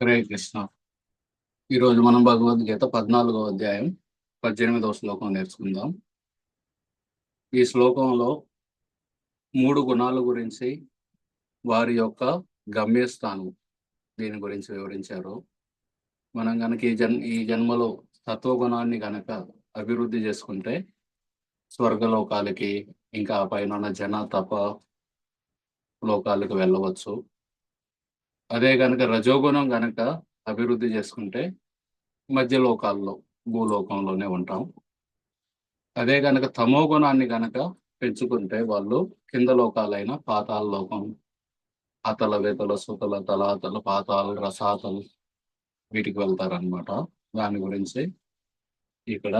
హరే కృష్ణ ఈరోజు మనం భగవద్గీత పద్నాలుగో అధ్యాయం పద్దెనిమిదవ శ్లోకం నేర్చుకుందాం. ఈ శ్లోకంలో మూడు గుణాల గురించి వారి యొక్క గమ్యస్థానం దీని గురించి వివరించారు. మనం కనుక ఈ జన్ ఈ జన్మలో తత్వగుణాన్ని కనుక అభివృద్ధి చేసుకుంటే స్వర్గలోకాలకి ఇంకా ఆ పైన జన తప లోకాలకు వెళ్ళవచ్చు. అదే కనుక రజోగుణం కనుక అభివృద్ధి చేసుకుంటే మధ్యలోకాల్లో భూలోకంలోనే ఉంటాం. అదే కనుక తమో గుణాన్ని కనుక పెంచుకుంటే వాళ్ళు కింద లోకాలైన పాతాల లోకం అతల వేతల సుతల తలాతల పాతాలు రసాతలు వీటికి వెళ్తారనమాట దాని గురించి ఇక్కడ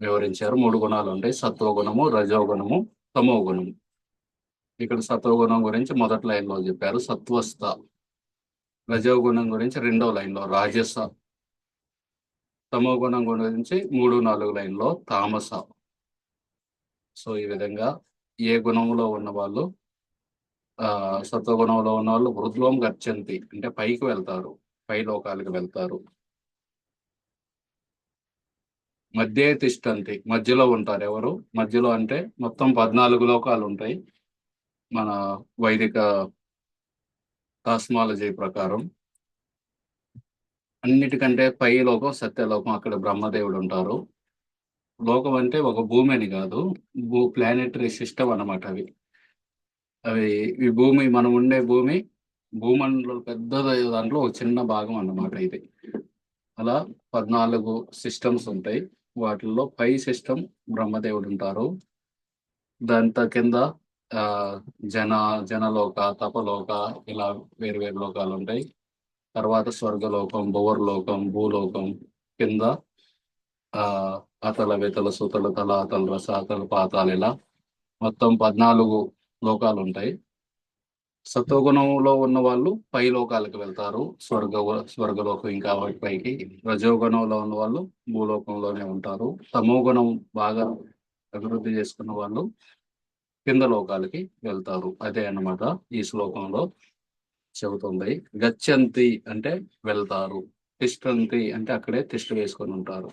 వివరించారు. మూడు గుణాలు ఉంటాయి. సత్వగుణము రజోగుణము తమోగుణము ఇక్కడ సత్వగుణం గురించి మొదటి లైన్లో చెప్పారు. సత్వస్థ. రజోగుణం గురించి రెండో లైన్లో రాజస తమో గుణం గురించి మూడు నాలుగు లైన్లో తామస. సో ఈ విధంగా ఏ గుణంలో ఉన్న వాళ్ళు ఆ సత్వగుణంలో ఉన్న వాళ్ళు వృద్ధులం గచ్చంతి. అంటే పైకి వెళ్తారు పై లోకాలకు వెళ్తారు. మధ్య తిష్టంతి. మధ్యలో ఉంటారు ఎవరు? మధ్యలో అంటే మొత్తం పద్నాలుగు లోకాలు ఉంటాయి. మన వైదిక కాస్మాలజీ ప్రకారం అన్నిటికంటే పై లోకం సత్యలోకం అక్కడ బ్రహ్మదేవుడు ఉంటారు. లోకం అంటే ఒక భూమి అని కాదు భూ ప్లానెటరీ సిస్టమ్ అన్నమాట అవి. అవి ఈ భూమి మనం ఉండే భూమి భూమండలం పెద్ద దాంట్లో ఒక చిన్న భాగం అన్నమాట ఇది. అలా పద్నాలుగు సిస్టమ్స్ ఉంటాయి. వాటిల్లో పై సిస్టమ్ బ్రహ్మదేవుడు ఉంటారు. దాని కింద జన జనలోక తపలోక ఇలా వేరు వేరు లోకాలు ఉంటాయి. తర్వాత స్వర్గలోకం భువర్లోకం భూలోకం కింద ఆ అతల వేతల సుతల తల అతల రస అతల పాతాలు ఇలా మొత్తం పద్నాలుగు లోకాలు ఉంటాయి. సత్వగుణంలో ఉన్న వాళ్ళు పై లోకాలకు వెళ్తారు. స్వర్గ స్వర్గలోకం ఇంకా వాటి పైకి. రజోగుణంలో ఉన్న వాళ్ళు భూలోకంలోనే ఉంటారు. తమో గుణం బాగా అభివృద్ధి చేసుకున్న వాళ్ళు కింద లోకాలకి వెళ్తారు. అదే అన్నమాట ఈ శ్లోకంలో చెబుతుంది. గచ్చంతి అంటే వెళ్తారు. తిష్టంతి అంటే అక్కడే తిష్ట వేసుకొని ఉంటారు.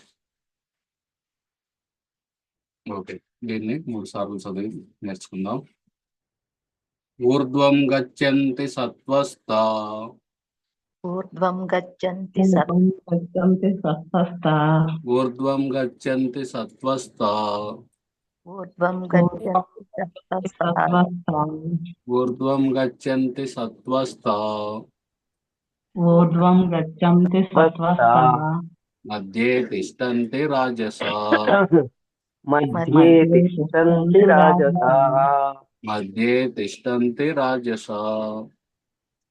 ఓకే దీన్ని మూడు సార్లు చదివి నేర్చుకుందాం. ఊర్ధ్వం గచ్చంతి సత్వస్థ. ఊర్ధ్వం గచ్చంతి గచ్చంతి సత్వస్థ. ఊర్ధ్వం గచ్చంతి సత్వస్థ. ఊర్ధ్వం గచ్చంతి ऊर्ध्वं गच्छन्ति सत्त्वस्था ऊर्ध्वं गच्छन्ति सत्त्वस्था मध्ये तिष्ठन्ति राजसा मध्ये तिष्ठन्ति राजसाः मध्ये तिष्ठन्ति राजसा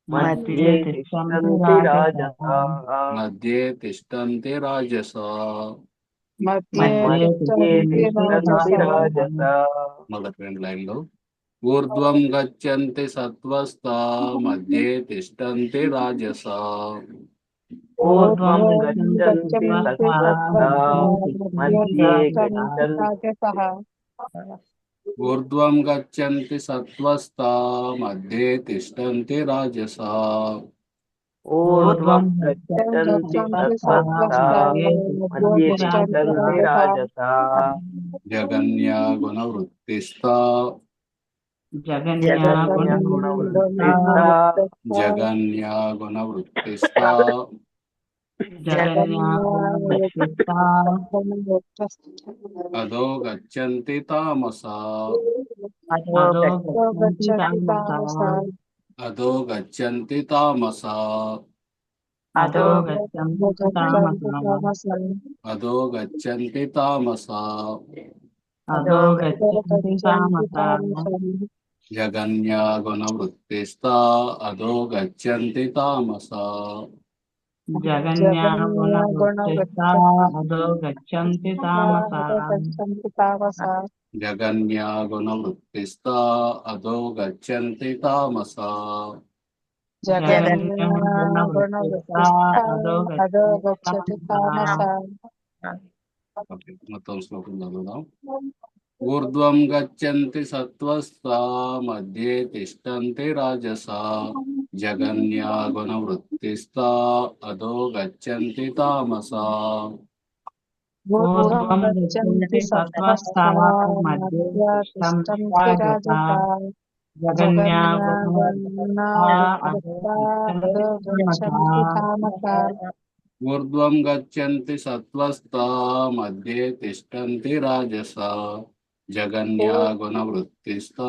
मध्ये तिष्ठन्ति राजसाः मध्ये तिष्ठन्ति राजसा मध्ये तिष्ठन्ति राजसा మొదటి లైన్లో ఊర్ధ్వం గచ్చంతి సత్వస్థ మధ్యే తిష్టంతి రాజస. ఊర్ధ్వం గచ్చంతి సత్వస్థ మధ్యే ఊర్ధ్వం తిష్టంతి రాజస. Atau gacian tita masa. అదో గచ్చంతి తామస. అదో గచ్చంతి తామస. అదో గచ్చంతి తామస. అదో గచ్చంతి తామస. జగన్యా గుణవృత్తిస్థ అదో గచ్చంతి తామస. జగన్యా గుణవృత్తిస్థ అదో గచ్చంతి తామస. జగన్యా గుణవృత్తిస్థ అదో గచ్చంతి తామస జగన్యా గుణవృత్తిస్థ అదో గచ్చంతి తామస ఓకే, మొత్తం శ్లోకం చదువుదాం ఊర్ధ్వం గచ్చంతి సత్వస్థ మధ్యే తిష్టంతి రాజస జగన్యా గుణవృత్తిస్తా అదో గచ్చంతి తామసా ఊర్ధ్వం గచ్చन्ति సత్వస్థా మధ్య తిష్టంతి రాజసా జగన్యా ఊర్ధ్వం గచ్చంతి సత్వస్థా మధ్యే తిష్టంతి రాజసా జగన్యా గుణవృత్తిస్తా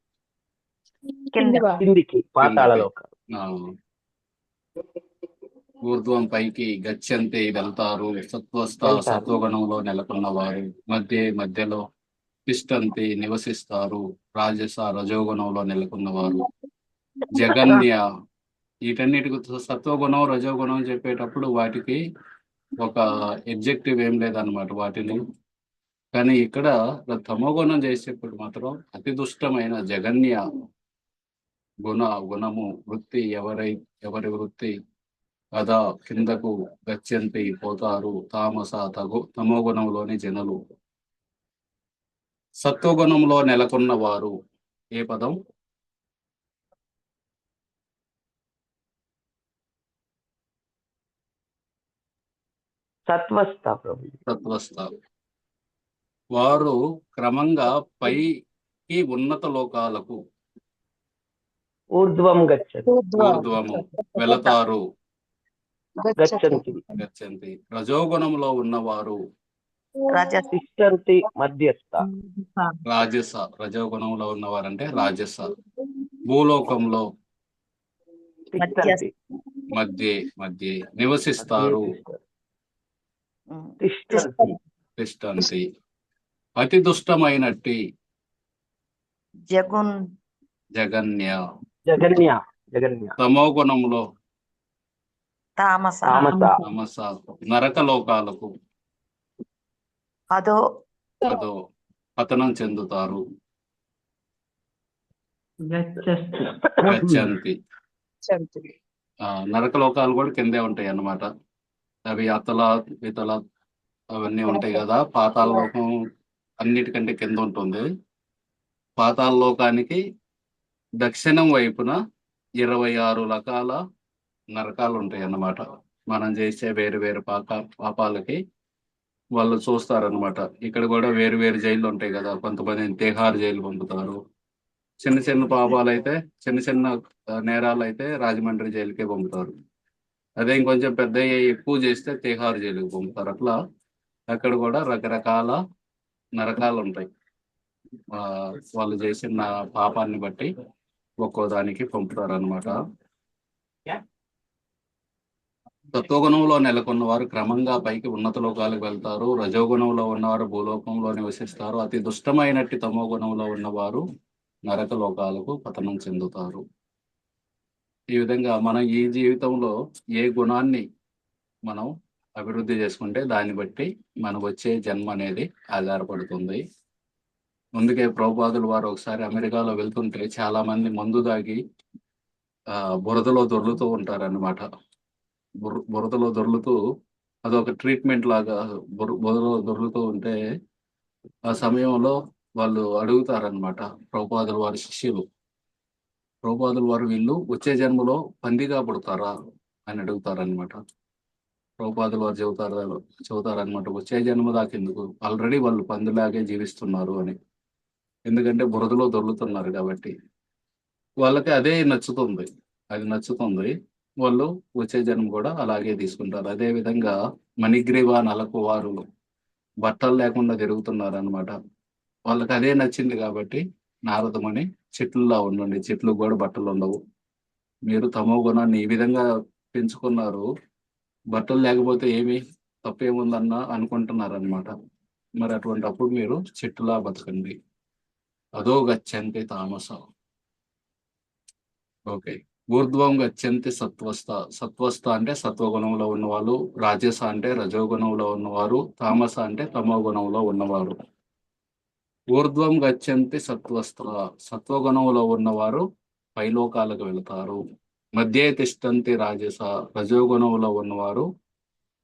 కిందికి. పాతాళలోక. ఊర్ధ్వం పైకి గచ్చంతి వెళ్తారు. సత్వస్థ. సత్వగుణంలో నెలకొన్న వారు మధ్య మధ్యలో తిష్టంతి నివసిస్తారు. రాజస రజోగుణంలో నెలకొన్న వారు జగన్య వీటన్నిటికి సత్వగుణం రజోగుణం చెప్పేటప్పుడు వాటికి ఒక ఎగ్జెక్టివ్ ఏం లేదన్నమాట వాటిని. కానీ ఇక్కడ తమోగుణం చేసేప్పుడు మాత్రం అతి దుష్టమైన జగన్య గుణ గుణము వృత్తి ఎవరై ఎవరి వృత్తి? అదా కిందకు గచ్చంతి పోతారు తామస తగు తమో గుణంలోని జనులు. సత్వగుణంలో నెలకొన్న వారు ఏ పదం? సత్వస్థ ప్రభు తత్వస్థ వారు క్రమంగా పైకి ఉన్నత లోకాలకు ఊర్ధ్వం గచ్చతి. ఊర్ధ్వము వెళతారు. గచ్చంతి. గచ్చంతి. రజోగుణంలో ఉన్నవారు. తిష్టంతి మధ్యస్థ. రాజస. రజోగుణంలో ఉన్నవారంటే రాజస. భూలోకంలో. మధ్య మధ్య. నివసిస్తారు. తిష్టంతి తిష్టంతి అతి దుష్టమైనట్టి జగున్. జగన్య. జగన్య జగన్య. తమో గుణంలో తామస. నరక లోకాలకు. అదో అదో పతనం చెందుతారు. గచ్చంతి. నరక లోకాలు కూడా కిందే ఉంటాయి అన్నమాట. అవి అతల ఇతల అవన్నీ ఉంటాయి కదా. పాతాళ లోకం అన్నిటికంటే కింద ఉంటుంది. పాతాళ లోకానికి దక్షిణం వైపున ఇరవై ఆరు రకాల నరకాలు ఉంటాయి అన్నమాట మనం చేసే వేరు వేరు పాక పాపాలకి వాళ్ళు చూస్తారనమాట ఇక్కడ కూడా వేరు వేరు జైలు ఉంటాయి కదా. కొంతమంది తిహార్ జైలు పంపుతారు. చిన్న చిన్న పాపాలు అయితే చిన్న చిన్న నేరాలు అయితే రాజమండ్రి జైలుకే పంపుతారు. అదే ఇంకొంచెం పెద్ద ఎక్కువ చేస్తే తిహార్ జైలుకి పంపుతారు. అట్లా అక్కడ కూడా రకరకాల నరకాలు ఉంటాయి ఆ, వాళ్ళు చేసిన పాపాన్ని బట్టి ఒక్కో దానికి పంపుతారు అనమాట తత్వగుణంలో నెలకొన్న వారు క్రమంగా పైకి ఉన్నత లోకాలకు వెళ్తారు. రజోగుణంలో ఉన్నవారు భూలోకంలో నివసిస్తారు. అతి దుష్టమైనట్టి తమో గుణంలో ఉన్నవారు నరక లోకాలకు పతనం చెందుతారు. ఈ విధంగా మనం ఈ జీవితంలో ఏ గుణాన్ని మనం అభివృద్ధి చేసుకుంటే దాన్ని బట్టి మనకు వచ్చే జన్మ అనేది ఆధారపడుతుంది. అందుకే ప్రభుపాదులు వారు ఒకసారి అమెరికాలో వెళ్తుంటే చాలా మంది మందు దాగి ఆ బురదలో దొర్లుతూ ఉంటారు అన్నమాట బుర- బురదలో దొర్లుతూ అదొక ట్రీట్మెంట్ లాగా బుర బురదలో దొర్లుతూ ఉంటే ఆ సమయంలో వాళ్ళు అడుగుతారనమాట ప్రభుపాదులు వారి శిష్యులు. ప్రభుపాదులు వారు వీళ్ళు వచ్చే జన్మలో పందిగా పుడతారా అని అడుగుతారనమాట ప్రభుపాదులు వారు చెబుతారు చెబుతారనమాట వచ్చే జన్మ దాకా ఎందుకు ఆల్రెడీ వాళ్ళు పందిలాగే జీవిస్తున్నారు అని. ఎందుకంటే బురదలో దొర్లుతున్నారు కాబట్టి వాళ్ళకి అదే నచ్చుతుంది. అది నచ్చుతుంది. వాళ్ళు వచ్చే జన్మ కూడా అలాగే తీసుకుంటారు. అదే విధంగా మణిగ్రీవ నలకు వారు బట్టలు లేకుండా తిరుగుతున్నారు అనమాట వాళ్ళకి అదే నచ్చింది కాబట్టి నారదమని చెట్లులా ఉండండి. చెట్లు కూడా బట్టలు ఉండవు. మీరు తమో గుణాన్ని ఈ విధంగా పెంచుకున్నారు. బట్టలు లేకపోతే ఏమి తప్పేముందన్న అనుకుంటున్నారు అనమాట మరి అటువంటి అప్పుడు మీరు చెట్టులా బతకండి. అదో గచ్చంతి తామస. ఓకే. ఊర్ధ్వం గచ్చంతి సత్వస్థ సత్వస్థ అంటే సత్వగుణంలో ఉన్నవాళ్ళు రాజస అంటే రజోగుణంలో ఉన్నవారు తామస అంటే తమో గుణంలో ఉన్నవారు. ఊర్ధ్వం గచ్చంతి సత్వస్థ సత్వగుణంలో ఉన్నవారు పైలోకాలకు వెళతారు. మధ్య తిష్టంతి రాజస రజోగుణంలో ఉన్నవారు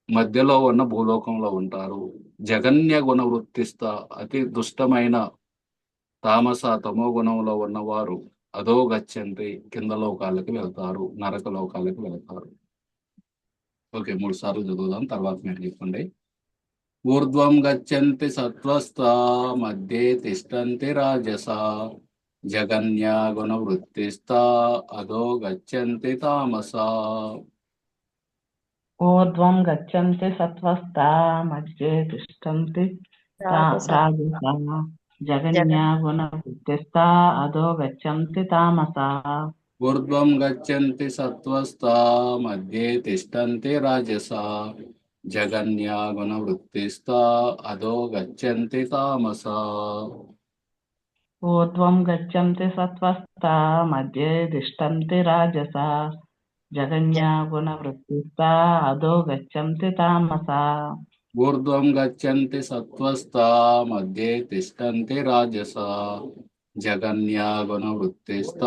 మధ్యలో ఉన్న భూలోకంలో ఉంటారు. జగన్య గుణ వృత్తిస్త అతి దుష్టమైన తామస తమో గుణంలో ఉన్నవారు అదో గచ్చంతి కింద లోకాలకి వెళ్తారు నరక లోకాలకి వెళ్తారు. ఓకే మూడు సార్లు చదువుదాం తర్వాత మీరు చెప్పండి. ఊర్ధ్వం గచ్చంతి సత్వస్థ మధ్యే తిష్టంతి రాజస జగన్య గుణ వృత్తిస్థ అదో గచ్చంతి తామస. ఊర్ధ్వం గచ్చంతి సత్వస్థా మధ్యే తిష్టంతి రాజస. రాజస జగన్యా గుణ వృత్తిస్థా అదో గచ్చంతి తామసా ఊర్ధ్వం గచ్చంతి సత్వస్థ మధ్యే తిష్టంతి రాజస జగన్య గుణ వృత్తిస్థ అదో గచ్చంతి తామస ఊర్ధ్వం గచ్చంతి సత్వస్థా మధ్యే తిష్టంతి రాజసా జగన్యా గుణ వృత్తిస్థా అదో గచ్చంతి తామసా ఊర్ధ్వం గచ్చంతి సత్వస్థ మధ్యే తిష్టంతి రాజస జగన్య గుణ వృత్తిస్థ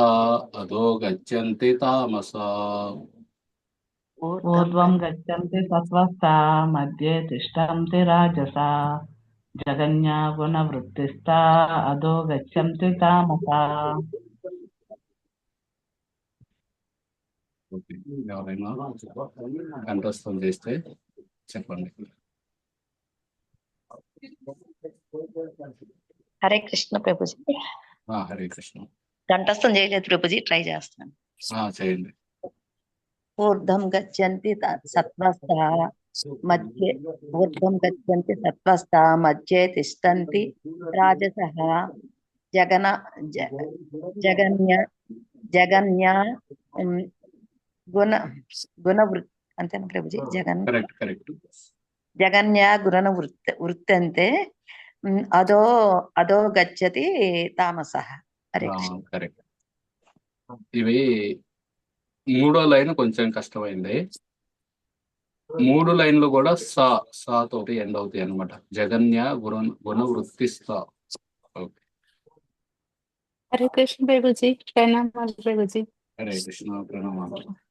అదో గచ్చంతి తామస ఊర్ధ్వం గచ్చంతి సత్వస్థా మధ్యే తిష్టంతి రాజసా జగన్యా గుణ వృత్తిస్థా అదో గచ్చంతి తామసా ఓకే. ఎవరైనా కంఠస్థం చేస్తే చెప్పండి. హరే కృష్ణ ప్రభుజీ. హరే కృష్ణ. కంఠస్థం చేయలేదు ప్రభుజీ ట్రై చేస్తాను. చేయండి. ఊర్ధం గచ్చంతి సత్వస్థ మధ్య ఊర్ధ్వం గచ్చంతి సత్వస్థ మధ్యే తిష్టంతి రాజసః జగన జగన్య జగన్య గుణ గుణవృత్ అంతేనా ప్రభుజీ? జగన్. Correct correct. జగన్య గుణ వృత్ వృత్తంతే అదో అదో గచ్చతి తామస కరెక్ట్ ఇవి మూడో లైన్ కొంచెం కష్టమైంది. మూడు లైన్లు కూడా సా సా తోటి ఎండ్ అవుతాయి అన్నమాట. జగన్య గుణ గుణ వృత్తిస్తా. ఓకే. హరే కృష్ణ ప్రభుజీ ప్రణామాలు ప్రభుజీ. హరే కృష్ణ ప్రణామాలు.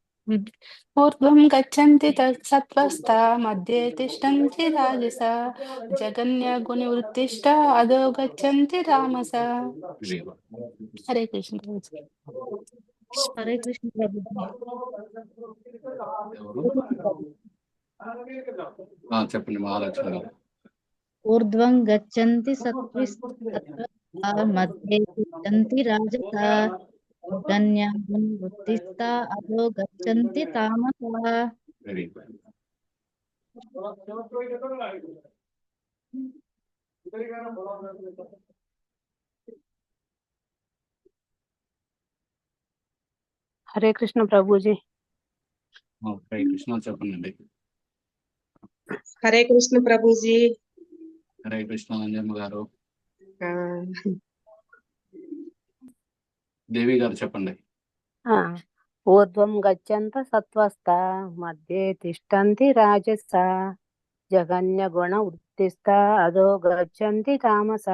ఊర్ధ్వం గచ్చంతి త- సత్వస్థ మధ్యే తిష్టంతి రాజస జగన్య గుణవృత్తిష్ట అదో గచ్చంతి రామస వెరీ గుడ్. హరే కృష్ణ ప్రభుజీ హరే కృష్ణ ప్రభు ఎవరు ఆ, చెప్పండి మహాలక్ష్మి గారు. ఊర్ధ్వం గచ్చంతి సత్విస్త మధ్యే తిష్టంతి రాజస గణ్యాగుణ వృత్తిస్థ అధో గచ్చంతి తామస వెరీ గుడ్ హరే కృష్ణ ప్రభుజీ ఆ, హరే కృష్ణ చెప్పండి హరే కృష్ణ ప్రభుజీ హరే కృష్ణ అంజమ్మ గారు ఆ, దేవి గారు చెప్పండి. ఆ, ఊర్ధ్వం గచ్చంత సత్వస్థ మధ్యే తిష్టంతి రాజస జగన్య గుణ వృత్తిస్థ అదో గచ్చంతి తామస.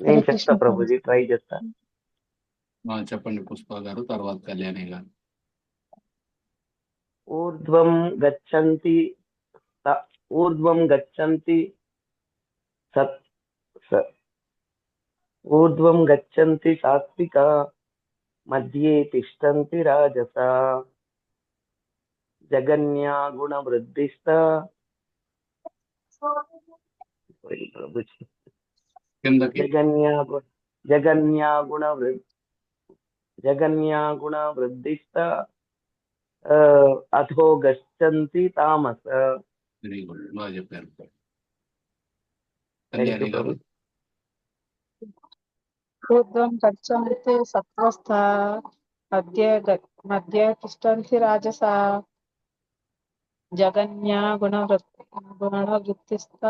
నేను చెప్తా ప్రభుజీ? ట్రై చేస్తా. చెప్పండి పుష్ప గారు తర్వాత కళ్యాణి గారు. ఊర్ధ్వం గచ్చంతి ఊర్ధ్వం గచ్చంతి సత్ స- ఊర్ధ్వం గచ్చంతి సాత్విక మధ్యే తిష్టంతి రాజస జగన్యా గుణ వృద్ధిస్థ ప్రభుజీ కిందకి జగన్యా గు- జగన్యా గుణ వృ- అథో గచ్చంతి సత్వస్థ మధ్య మధ్య తిష్టంతి రాజస జగన్య గుణ గుణవృత్తిస్థ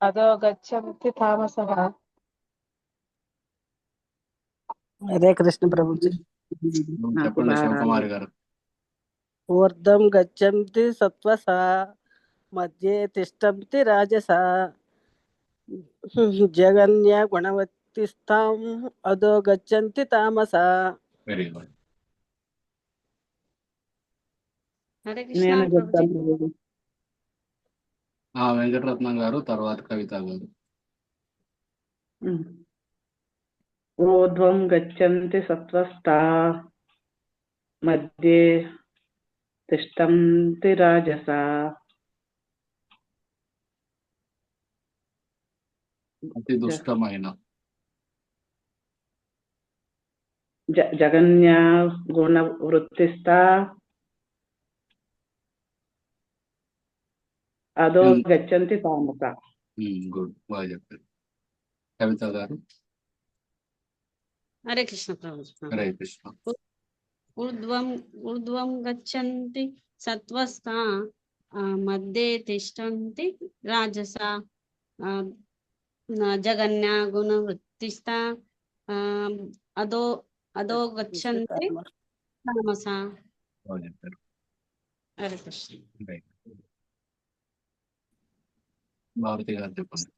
అదో గచ్చంతి తామసః. హరే కృష్ణ ప్రభుజీ. ఊర్ధ్వం గచ్చంతి సత్వస మధ్యే తిష్టంతి రాజస. జగన్య గుణవత్తిస్తాం అదో గచ్చంతి తామస. వెరీ గుడ్ నేను చెప్తాను. ఆ వెంకటరత్నం గారు తర్వాత కవిత గారు. ఊర్ధ్వం గచ్చంతి సత్వస్థా మధ్యే తిష్టంతి రాజస. అతి దుష్టమైన. జగన్య గుణ వృత్తిస్థా అదో. గచ్చంతి తామస. గుడ్. బాగా చెప్పారు. కవిత గారు? హరే కృష్ణ హరే కృష్ణ. ఊర్ధ్వం ఊర్ధ్వం గచ్చంతి సత్వస్థ ఆ, మధ్యే తిష్టంతి రాజస ఆ, న- జగన్య గుణ వృత్తిస్థ ఆ, అదో అదో గచ్చంతి తామస బాగా చెప్పారు హరే కృష్ణ రైట్ భారతి గారు చెప్పండి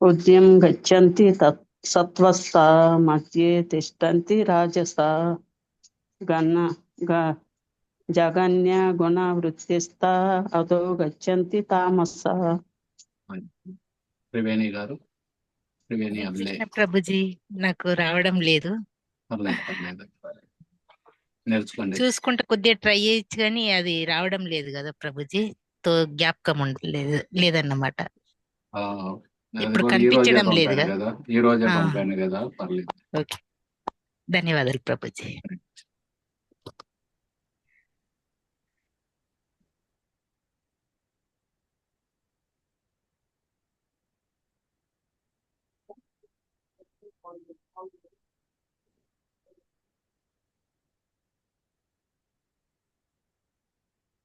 ఉద్యం గచ్చంతి తత్ సత్వస్థ మధ్యే తిష్టంతి రాజస గణ గ జగన్య గుణ వృత్తిస్థ అదో గచ్చంతి తామస త్రివేణి గారు త్రివేణి ప్రభుజీ నాకు రావడం లేదు. నేర్చుకోండి. చూసుకుంటే కొద్దిగా ట్రై చేయొచ్చు కానీ అది రావడం లేదు కదా ప్రభుజీ. తో జ్ఞాపకం ఉండలేదు లేదన్నమాట. ఇప్పుడు కనిపించడం లేదు కదా. ఈ రోజే. పంపాను కదా. పర్లేదు. ఓకే. ధన్యవాదాలు ప్రభుజీ.